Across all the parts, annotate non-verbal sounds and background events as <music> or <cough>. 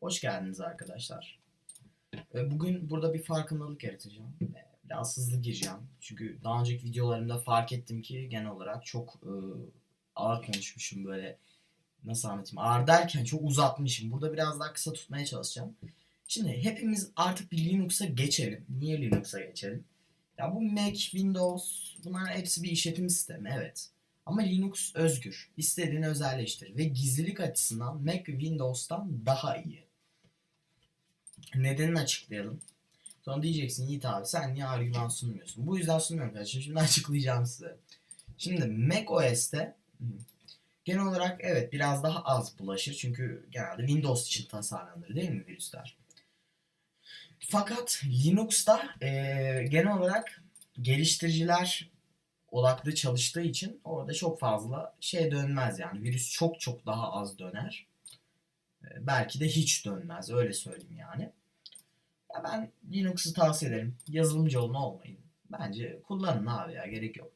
Hoş geldiniz arkadaşlar. Ee, Bugün burada bir farkındalık yaratacağım. Ee, Biraz hızlı gireceğim. Çünkü daha önceki videolarımda fark ettim ki genel olarak çok e, ağır konuşmuşum böyle. Nasıl anlatayım? Ağır derken çok uzatmışım. Burada biraz daha kısa tutmaya çalışacağım. Şimdi hepimiz artık bir Linux'a geçelim. Niye Linux'a geçelim? Ya bu Mac, Windows bunların hepsi bir işletim sistemi evet. Ama Linux özgür. İstediğini özelleştir. Ve gizlilik açısından Mac ve Windows'tan daha iyi. Nedenini açıklayalım. Sonra diyeceksin Yiğit abi sen niye argüman sunmuyorsun? Bu yüzden sunmuyorum kardeşim. Şimdi <laughs> açıklayacağım size. Şimdi Mac OS'te genel olarak evet biraz daha az bulaşır. Çünkü genelde Windows için tasarlanır değil mi virüsler? Fakat Linux'ta eee, genel olarak geliştiriciler odaklı çalıştığı için orada çok fazla şey dönmez yani. Virüs çok çok daha az döner. Belki de hiç dönmez öyle söyleyeyim yani. Ya ben Linux'u tavsiye ederim. Yazılımcı olun olmayın. Bence kullanın abi ya gerek yok.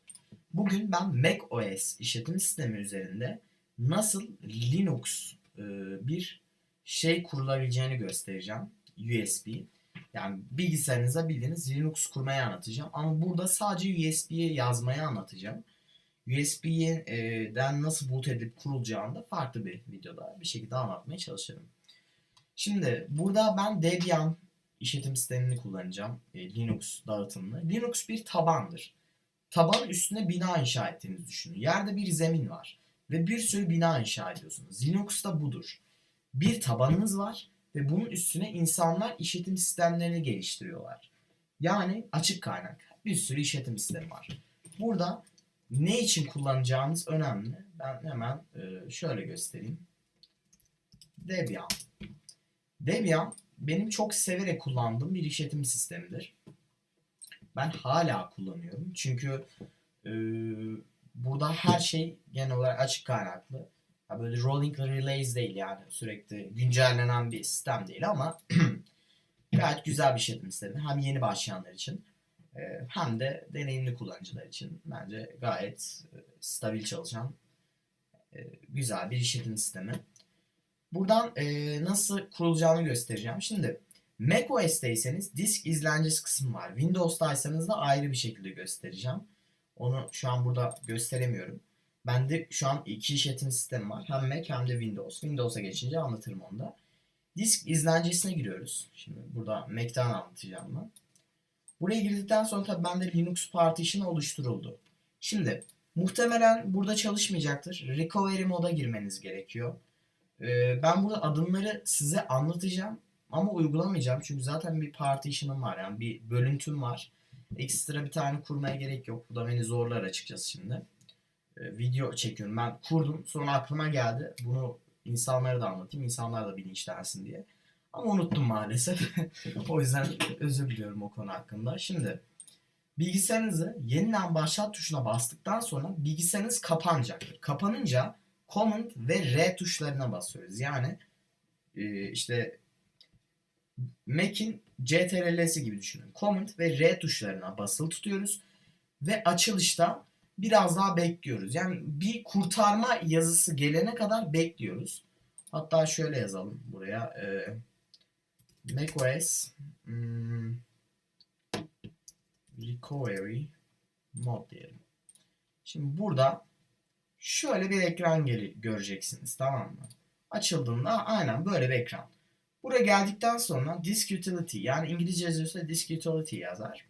Bugün ben Mac OS işletim sistemi üzerinde nasıl Linux e, bir şey kurulabileceğini göstereceğim. USB. Yani bilgisayarınıza bildiğiniz Linux kurmayı anlatacağım. Ama burada sadece USB'ye yazmayı anlatacağım. USB'den nasıl boot edip kurulacağını da farklı bir videoda bir şekilde anlatmaya çalışırım. Şimdi burada ben Debian işletim sistemini kullanacağım. Linux dağıtımlı. Linux bir tabandır. Tabanın üstüne bina inşa ettiğinizi düşünün. Yerde bir zemin var. Ve bir sürü bina inşa ediyorsunuz. Linux da budur. Bir tabanınız var ve bunun üstüne insanlar işletim sistemlerini geliştiriyorlar. Yani açık kaynak. Bir sürü işletim sistemi var. Burada ne için kullanacağınız önemli. Ben hemen e, şöyle göstereyim. Debian. Debian benim çok severek kullandığım bir işletim sistemidir. Ben hala kullanıyorum. Çünkü e, burada her şey genel olarak açık kaynaklı. Ya böyle rolling relays değil yani sürekli güncellenen bir sistem değil ama <clears throat> gayet güzel bir işletim sistemi. Hem yeni başlayanlar için hem de deneyimli kullanıcılar için bence gayet e, stabil çalışan e, güzel bir işletim sistemi. Buradan e, nasıl kurulacağını göstereceğim. Şimdi macOS'teyseniz disk izlencesi kısmı var. Windows'taysanız da ayrı bir şekilde göstereceğim. Onu şu an burada gösteremiyorum. Bende şu an iki işletim sistemi var. Hem Mac hem de Windows. Windows'a geçince anlatırım onu da. Disk izlencesine giriyoruz. Şimdi burada Mac'ten anlatacağım ben. Buraya girdikten sonra tabii bende Linux partition oluşturuldu. Şimdi muhtemelen burada çalışmayacaktır. Recovery moda girmeniz gerekiyor. Ee, ben burada adımları size anlatacağım ama uygulamayacağım. Çünkü zaten bir partition'ım var yani bir bölüntüm var. Ekstra bir tane kurmaya gerek yok. Bu da beni zorlar açıkçası şimdi. Ee, video çekiyorum. Ben kurdum. Sonra aklıma geldi. Bunu insanlara da anlatayım. İnsanlar da bilinçlensin diye. Ama unuttum maalesef. <laughs> o yüzden özür diliyorum o konu hakkında. Şimdi bilgisayarınızı yeniden başlat tuşuna bastıktan sonra bilgisayarınız kapanacaktır. Kapanınca Command ve R tuşlarına basıyoruz. Yani e, işte Mac'in CTRL'si gibi düşünün. Command ve R tuşlarına basılı tutuyoruz ve açılışta biraz daha bekliyoruz. Yani bir kurtarma yazısı gelene kadar bekliyoruz. Hatta şöyle yazalım buraya. E, macOS hmm, recovery mod. Şimdi burada şöyle bir ekran geri göreceksiniz tamam mı? Açıldığında aynen böyle bir ekran. Buraya geldikten sonra disk utility yani İngilizce yazıyorsa disk utility yazar.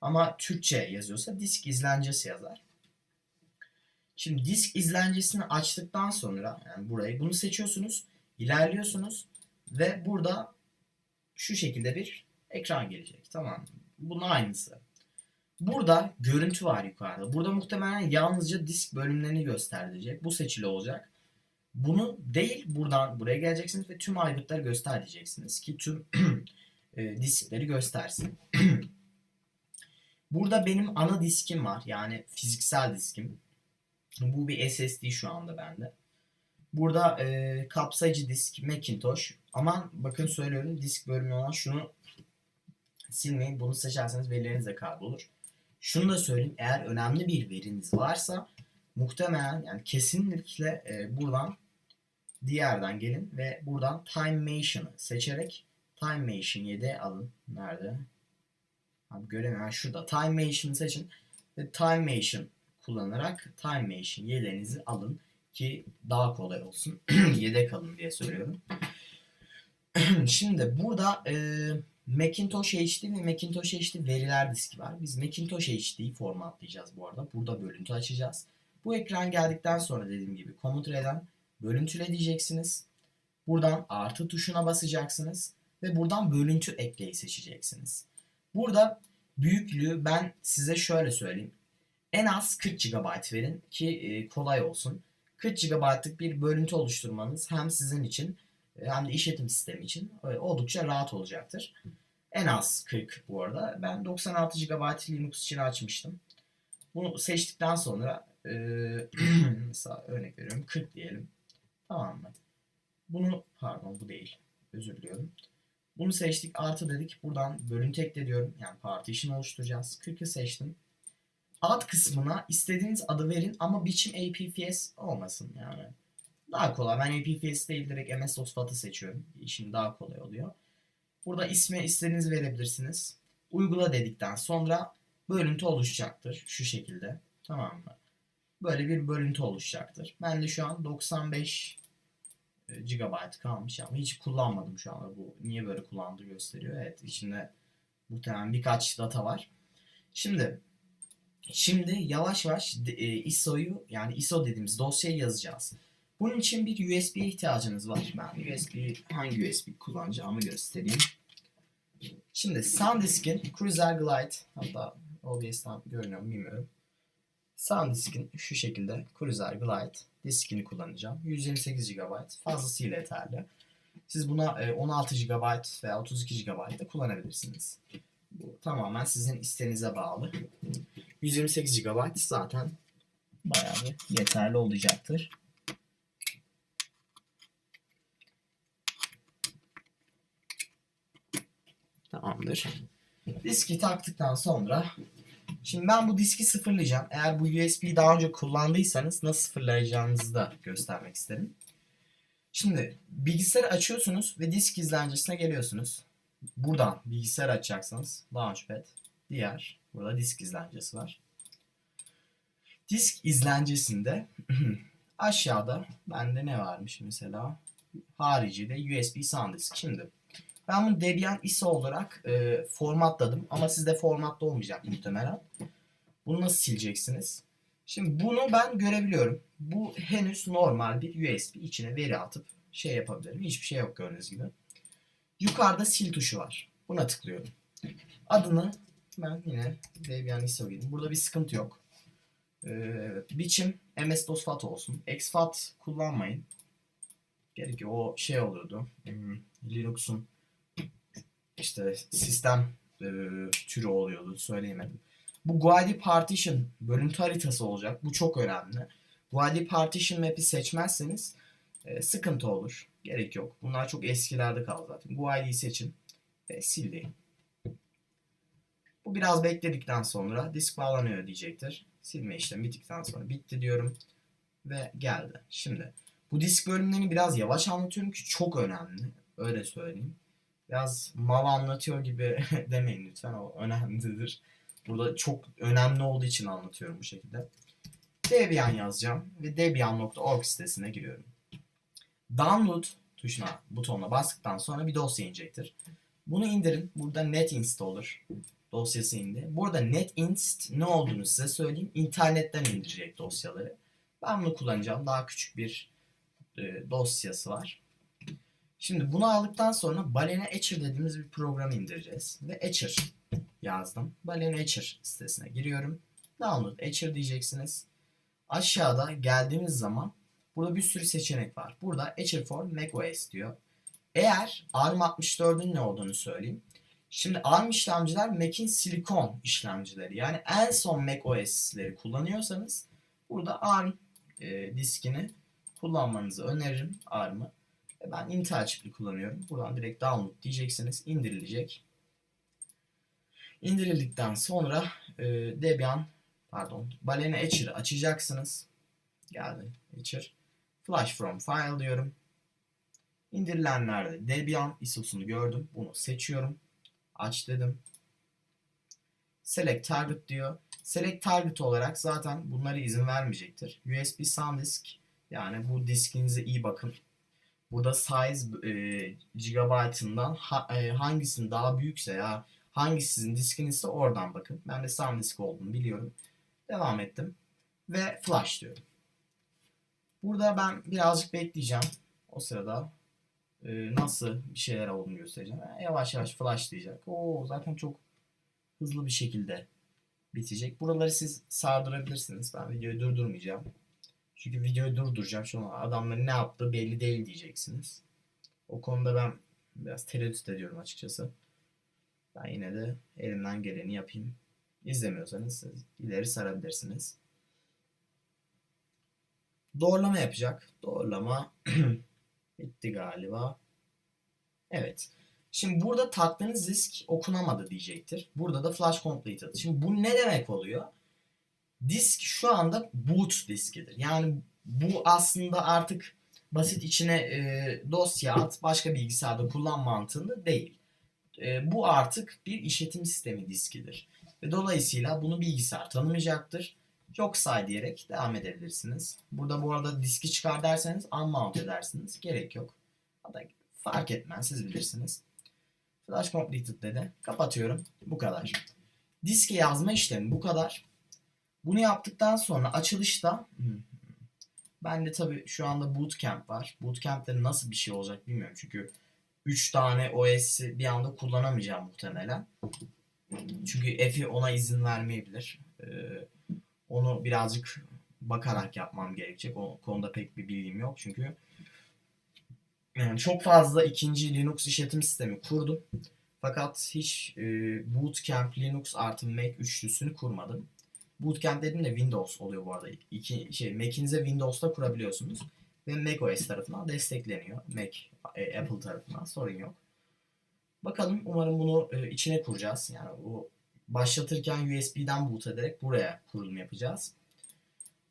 Ama Türkçe yazıyorsa disk izlencesi yazar. Şimdi disk izlencesini açtıktan sonra yani burayı bunu seçiyorsunuz, ilerliyorsunuz ve burada şu şekilde bir ekran gelecek. Tamam mı? Bunun aynısı. Burada görüntü var yukarıda. Burada muhtemelen yalnızca disk bölümlerini gösterecek. Bu seçili olacak. Bunu değil buradan buraya geleceksiniz ve tüm aygıtları göster diyeceksiniz ki tüm <clears throat> e, diskleri göstersin. <clears throat> Burada benim ana diskim var. Yani fiziksel diskim. Bu bir SSD şu anda bende. Burada e, kapsayıcı disk Macintosh. Aman bakın söylüyorum disk bölümü olan şunu silmeyin. Bunu seçerseniz verileriniz de kaybolur. Şunu da söyleyeyim. Eğer önemli bir veriniz varsa muhtemelen yani kesinlikle e, buradan diğerden gelin ve buradan Time Machine'ı seçerek Time Machine 7 alın. Nerede? Abi göremiyorum. Ha, şurada. Time Machine'ı seçin ve Time Machine kullanarak Time Machine yedeğinizi alın ki daha kolay olsun. <clears throat> Yedek alın diye söylüyorum. <clears throat> Şimdi burada e, Macintosh HD ve Macintosh HD veriler diski var. Biz Macintosh HD'yi formatlayacağız bu arada. Burada bölüntü açacağız. Bu ekran geldikten sonra dediğim gibi komut R'den bölüntüle diyeceksiniz. Buradan artı tuşuna basacaksınız ve buradan bölüntü ekleyi seçeceksiniz. Burada büyüklüğü ben size şöyle söyleyeyim. En az 40 GB verin ki e, kolay olsun. 40 GB'lık bir bölüntü oluşturmanız hem sizin için e, hem de işletim sistemi için e, oldukça rahat olacaktır. En az 40 bu arada. Ben 96 GB Linux için açmıştım. Bunu seçtikten sonra <clears throat> mesela örnek veriyorum 40 diyelim. Tamam mı? Bunu pardon bu değil. Özür diliyorum. Bunu seçtik artı dedik. Buradan bölüntü ekle diyorum. Yani partition oluşturacağız. 40'ı seçtim. Ad kısmına istediğiniz adı verin ama biçim APFS olmasın yani. Daha kolay. Ben APFS değil direkt MS-DOS FAT'ı seçiyorum. İşim daha kolay oluyor. Burada ismi istediğiniz verebilirsiniz. Uygula dedikten sonra bölüntü oluşacaktır. Şu şekilde. Tamam mı? Böyle bir bölüntü oluşacaktır. Ben de şu an 95 GB kalmış ama hiç kullanmadım şu anda. Bu niye böyle kullandığı gösteriyor. Evet içinde muhtemelen birkaç data var. Şimdi şimdi yavaş yavaş e, ISO'yu yani ISO dediğimiz dosyayı yazacağız. Bunun için bir USB ihtiyacınız var. Ben USB hangi USB kullanacağımı göstereyim. Şimdi SanDisk'in Cruiser Glide hatta OBS'ten görünüyor bilmiyorum. SanDisk'in şu şekilde Cruiser Glide diskini kullanacağım. 128 GB fazlasıyla yeterli. Siz buna 16 GB veya 32 GB da kullanabilirsiniz. Bu tamamen sizin isteğinize bağlı. 128 GB zaten bayağı bir yeterli olacaktır. Tamamdır. Diski taktıktan sonra şimdi ben bu diski sıfırlayacağım. Eğer bu USB'yi daha önce kullandıysanız nasıl sıfırlayacağınızı da göstermek isterim. Şimdi bilgisayarı açıyorsunuz ve disk izlencisine geliyorsunuz. Buradan bilgisayar açacaksınız. Launchpad. Diğer. Burada disk izlencesi var. Disk izlencisinde <clears throat> aşağıda bende ne varmış mesela? Haricinde USB SanDisk. Şimdi ben bunu Debian ISO olarak e, formatladım ama sizde formatta olmayacak muhtemelen. Bunu nasıl sileceksiniz? Şimdi bunu ben görebiliyorum. Bu henüz normal bir USB içine veri atıp şey yapabilirim. Hiçbir şey yok gördüğünüz gibi. Yukarıda sil tuşu var. Buna tıklıyorum. Adını ben yine Debian ISO girdim. Burada bir sıkıntı yok. Ee, biçim MS-DOS FAT olsun. exFAT kullanmayın. Gerekiyor o şey oluyordu. Hmm, Linux'un işte sistem e, türü oluyordu. Söyleyemedim. Bu Guadi Partition bölüntü haritası olacak. Bu çok önemli. Guadi Partition map'i seçmezseniz e, sıkıntı olur. Gerek yok. Bunlar çok eskilerde kaldı zaten. Guadi'yi seçin ve sildi. Bu biraz bekledikten sonra disk bağlanıyor diyecektir. Silme işlemi bittikten sonra bitti diyorum ve geldi. Şimdi bu disk bölümlerini biraz yavaş anlatıyorum ki çok önemli. Öyle söyleyeyim. Biraz mal anlatıyor gibi <laughs> demeyin lütfen. O önemlidir. Burada çok önemli olduğu için anlatıyorum bu şekilde. Debian yazacağım ve debian.org sitesine giriyorum. Download tuşuna butonuna bastıktan sonra bir dosya inecektir. Bunu indirin. Burada netinstller dosyası indi. Burada netinst ne olduğunu size söyleyeyim. İnternetten indirecek dosyaları. Ben bunu kullanacağım. Daha küçük bir e, dosyası var. Şimdi bunu aldıktan sonra Balena Etcher dediğimiz bir programı indireceğiz. Ve Etcher yazdım. Balena Etcher sitesine giriyorum. Download Etcher diyeceksiniz. Aşağıda geldiğimiz zaman burada bir sürü seçenek var. Burada Etcher for macOS diyor. Eğer ARM64'ün ne olduğunu söyleyeyim. Şimdi ARM işlemciler Mac'in silikon işlemcileri. Yani en son macOS'leri kullanıyorsanız burada ARM e, diskini kullanmanızı öneririm ARM'ı. Ben Intel çipli kullanıyorum. Buradan direkt download diyeceksiniz. İndirilecek. İndirildikten sonra e, Debian pardon Balena Etcher'ı açacaksınız. Geldi Etcher. Flash from file diyorum. İndirilenlerde Debian ISO'sunu gördüm. Bunu seçiyorum. Aç dedim. Select Target diyor. Select Target olarak zaten bunları izin vermeyecektir. USB SanDisk yani bu diskinize iyi bakın. Burada size e, gigabyte'ından ha, e, hangisinin daha büyükse ya hangisi sizin diskinizse oradan bakın. Ben de SanDisk olduğunu biliyorum. Devam ettim. Ve flash diyorum. Burada ben birazcık bekleyeceğim. O sırada e, nasıl bir şeyler olduğunu göstereceğim. Yani yavaş yavaş flash diyecek. Oo zaten çok hızlı bir şekilde bitecek. Buraları siz sardırabilirsiniz. Ben videoyu durdurmayacağım. Çünkü videoyu durduracağım. Şu adamların ne yaptığı belli değil diyeceksiniz. O konuda ben biraz tereddüt ediyorum açıkçası. Ben yine de elimden geleni yapayım. İzlemiyorsanız siz ileri sarabilirsiniz. Doğrulama yapacak. Doğrulama <clears throat> bitti galiba. Evet. Şimdi burada taktığınız disk okunamadı diyecektir. Burada da flash completed. Şimdi bu ne demek oluyor? Disk şu anda boot diskidir. Yani bu aslında artık basit içine e, dosya at başka bilgisayarda kullan mantığında değil. E, bu artık bir işletim sistemi diskidir. Ve dolayısıyla bunu bilgisayar tanımayacaktır. Yok say diyerek devam edebilirsiniz. Burada bu arada diski çıkar derseniz unmount edersiniz. Gerek yok. Hatta fark etmez siz bilirsiniz. Flash completed dedi. Kapatıyorum. Bu kadar. Diske yazma işlemi bu kadar. Bunu yaptıktan sonra açılışta ben de tabii şu anda bootcamp var. Bootcamp'te nasıl bir şey olacak bilmiyorum çünkü 3 tane OS'i bir anda kullanamayacağım muhtemelen. Çünkü Efi ona izin vermeyebilir. Ee, onu birazcık bakarak yapmam gerekecek. O konuda pek bir bilgim yok çünkü yani çok fazla ikinci Linux işletim sistemi kurdum. Fakat hiç e, Bootcamp Linux artı Mac üçlüsünü kurmadım. Bootcamp dediğim de Windows oluyor bu arada. İki, şey, Mac'inize Windows'ta kurabiliyorsunuz. Ve macOS tarafından destekleniyor. Mac, e, Apple tarafından sorun yok. Bakalım umarım bunu e, içine kuracağız. Yani bu başlatırken USB'den boot ederek buraya kurulum yapacağız.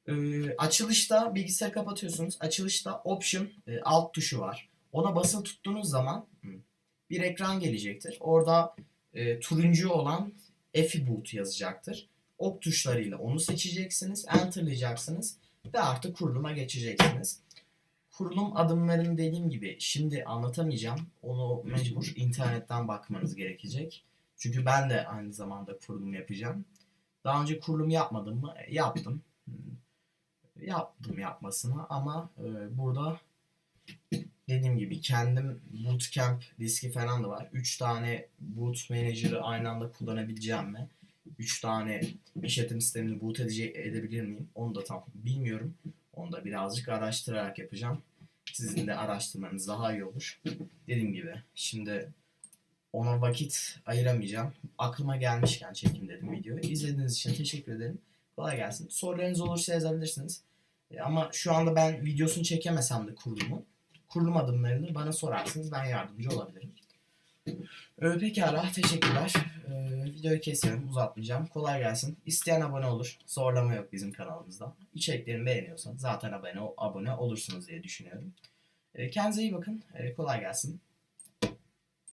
E, açılışta bilgisayarı kapatıyorsunuz. Açılışta Option e, alt tuşu var. Ona basılı tuttuğunuz zaman bir ekran gelecektir. Orada e, turuncu olan Efi boot yazacaktır. Ok tuşlarıyla onu seçeceksiniz. Enter'layacaksınız. Ve artık kuruluma geçeceksiniz. Kurulum adımlarını dediğim gibi şimdi anlatamayacağım. Onu mecbur internetten bakmanız gerekecek. Çünkü ben de aynı zamanda kurulum yapacağım. Daha önce kurulum yapmadım mı? E, Yaptım. Yaptım yapmasına ama e, burada dediğim gibi kendim bootcamp diski falan da var. 3 tane boot manager'ı aynı anda kullanabileceğim mi? 3 tane işletim sistemini boot edecek, edebilir miyim? Onu da tam bilmiyorum. Onu da birazcık araştırarak yapacağım. Sizin de araştırmanız daha iyi olur. Dediğim gibi şimdi ona vakit ayıramayacağım. Aklıma gelmişken çekim dedim videoyu. İzlediğiniz için teşekkür ederim. Kolay gelsin. Sorularınız olursa yazabilirsiniz. E, Ama şu anda ben videosunu çekemesem de kurulumu. Kurulum adımlarını bana sorarsınız. Ben yardımcı olabilirim. Ee, pekala. Teşekkürler. Ee, videoyu keselim. Uzatmayacağım. Kolay gelsin. İsteyen abone olur. Zorlama yok bizim kanalımızda. İçeriklerimi beğeniyorsanız zaten abone, abone olursunuz diye düşünüyorum. Ee, kendinize iyi bakın. Ee, kolay gelsin.